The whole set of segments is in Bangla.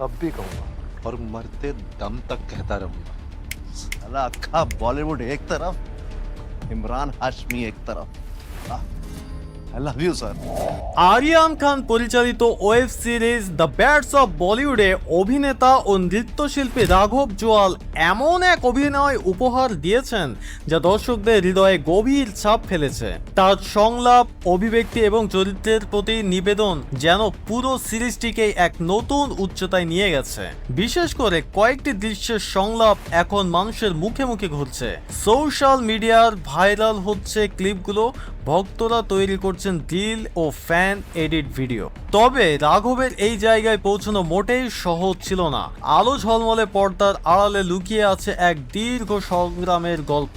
अब भी कहूंगा और मरते दम तक कहता रहूंगा साला अक्खा बॉलीवुड एक तरफ इमरान हाशमी एक तरफ I love you sir Aryan Khan পরিচালিত web series the bads of বলিউডে অভিনেতা ও নৃত্যশিল্পী রাঘব জোয়াল এমন এক অভিনয় উপহার দিয়েছেন যা দর্শকদের হৃদয়ে গভীর ছাপ ফেলেছে। তার সংলাপ, অভিব্যক্তি এবং চরিত্রের প্রতি নিবেদন যেন পুরো সিরিজটিকে এক নতুন উচ্চতায় নিয়ে গেছে। বিশেষ করে কয়েকটি দৃশ্যের সংলাপ এখন মানুষের মুখে মুখে ঘুরছে। সোশ্যাল মিডিয়ার ভাইরাল হচ্ছে ক্লিপগুলো। ভক্তরা তৈরি করছেন দিল ও ফ্যান এডিট ভিডিও। তবে রাঘবের এই জায়গায় পৌঁছানো মোটেই সহজ ছিল না। আলো ঝলমলে পর্দার আড়ালে লুকিয়ে আছে এক দীর্ঘ সংগ্রামের গল্প।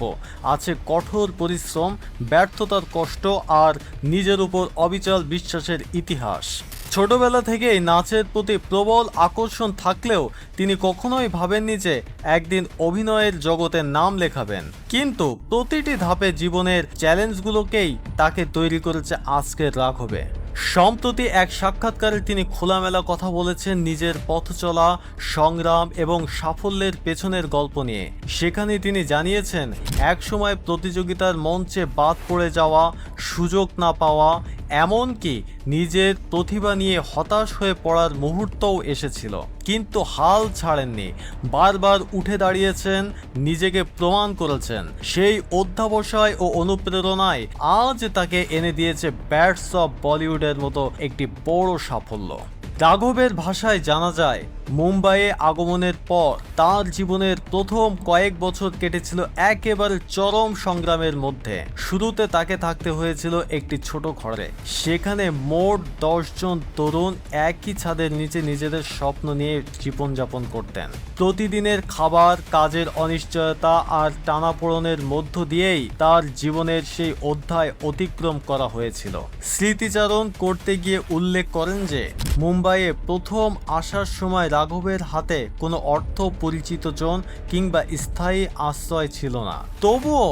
আছে কঠোর পরিশ্রম, ব্যর্থতার কষ্ট আর নিজের উপর অবিচল বিশ্বাসের ইতিহাস। ছোটবেলা থেকেই নাচের প্রতি প্রবল আকর্ষণ থাকলেও তিনি কখনোই ভাবেননি যে একদিন অভিনয়ের জগতে নাম লেখাবেন। কিন্তু প্রতিটি ধাপে জীবনের চ্যালেঞ্জগুলোকেই তাকে তৈরি করেছে আজকের রাঘবে। সম্প্রতি এক সাক্ষাৎকারে তিনি খোলামেলা কথা বলেছেন নিজের পথ চলা, সংগ্রাম এবং সাফল্যের পেছনের গল্প নিয়ে। সেখানে তিনি জানিয়েছেন, একসময় প্রতিযোগিতার মঞ্চে বাদ পড়ে যাওয়া, সুযোগ না পাওয়া এমনকি নিজের প্রতিভা নিয়ে হতাশ হয়ে পড়ার মুহূর্তও এসেছিল। কিন্তু হাল ছাড়েননি। বারবার উঠে দাঁড়িয়েছেন, নিজেকে প্রমাণ করেছেন। সেই অধ্যাবসায় ও অনুপ্রেরণায় আজ তাকে এনে দিয়েছে ব্যাটস অফ বলিউডের মতো একটি বড় সাফল্য। রাঘবের ভাষায় জানা যায় মুম্বাইয়ে আগমনের পর তার জীবনের প্রথম কয়েক বছর কেটেছিল একেবারে চরম সংগ্রামের মধ্যে। শুরুতে তাকে থাকতে হয়েছিল একটি ছোট ঘরে। সেখানে মোট দশজন তরুণ একই ছাদের নিচে নিজেদের স্বপ্ন নিয়ে জীবনযাপন করতেন। প্রতিদিনের খাবার, কাজের অনিশ্চয়তা আর টানাপোড়নের মধ্য দিয়েই তার জীবনের সেই অধ্যায় অতিক্রম করা হয়েছিল। স্মৃতিচারণ করতে গিয়ে উল্লেখ করেন যে, মুম্বাইয়ে প্রথম আসার সময় রাঘবের হাতে কোনো অর্থ পরিচিত জন কিংবা স্থায়ী আশ্রয় ছিল না। তবুও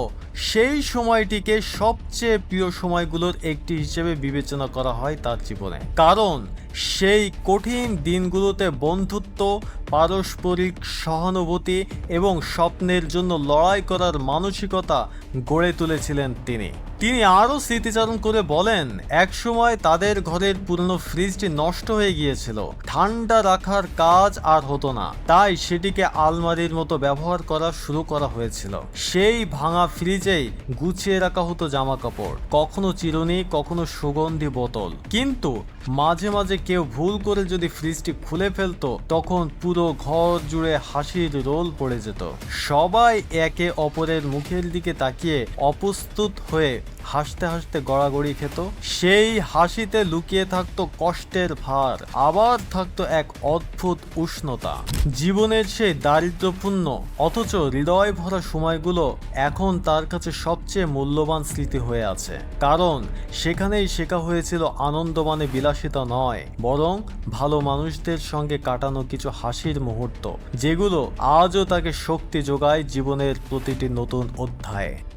সেই সময়টিকে সবচেয়ে প্রিয় সময়গুলোর একটি হিসেবে বিবেচনা করা হয় তার জীবনে। কারণ সেই কঠিন দিনগুলোতে বন্ধুত্ব, পারস্পরিক সহানুভূতি এবং স্বপ্নের জন্য লড়াই করার মানসিকতা গড়ে তুলেছিলেন তিনি। তিনি আরও স্মৃতিচারণ করে বলেন, একসময় তাদের ঘরের পুরনো ফ্রিজটি নষ্ট হয়ে গিয়েছিল। ঠান্ডা রাখার কাজ আর হতো না। তাই সেটিকে আলমারির মতো ব্যবহার করা শুরু করা হয়েছিল। সেই ভাঙা ফ্রিজেই গুছিয়ে রাখা হতো জামা কাপড় কখনো চিরুনি, কখনো সুগন্ধি বোতল। কিন্তু মাঝে মাঝে কেউ ভুল করে যদি ফ্রিজটি খুলে ফেলতো, তখন পুরো ঘর জুড়ে হাসির রোল পড়ে যেত। সবাই একে অপরের মুখের দিকে তাকিয়ে অপ্রস্তুত হয়ে হাসতে হাসতে গড়াগড়ি খেত। সেই হাসিতে লুকিয়ে থাকতো কষ্টের ভার, আবার থাকতো এক অদ্ভুত উষ্ণতা। জীবনের সেই দারিদ্রপূর্ণ অথচ হৃদয় ভরা সময়গুলো এখন তার কাছে সবচেয়ে মূল্যবান স্মৃতি হয়ে আছে। কারণ সেখানেই শেখা হয়েছিল আনন্দ মানে বিলাসিতা নয়। বরং ভালো মানুষদের সঙ্গে কাটানো কিছু হাসির মুহূর্ত, যেগুলো আজও তাকে শক্তি যোগায় জীবনের প্রতিটি নতুন অধ্যায়ে।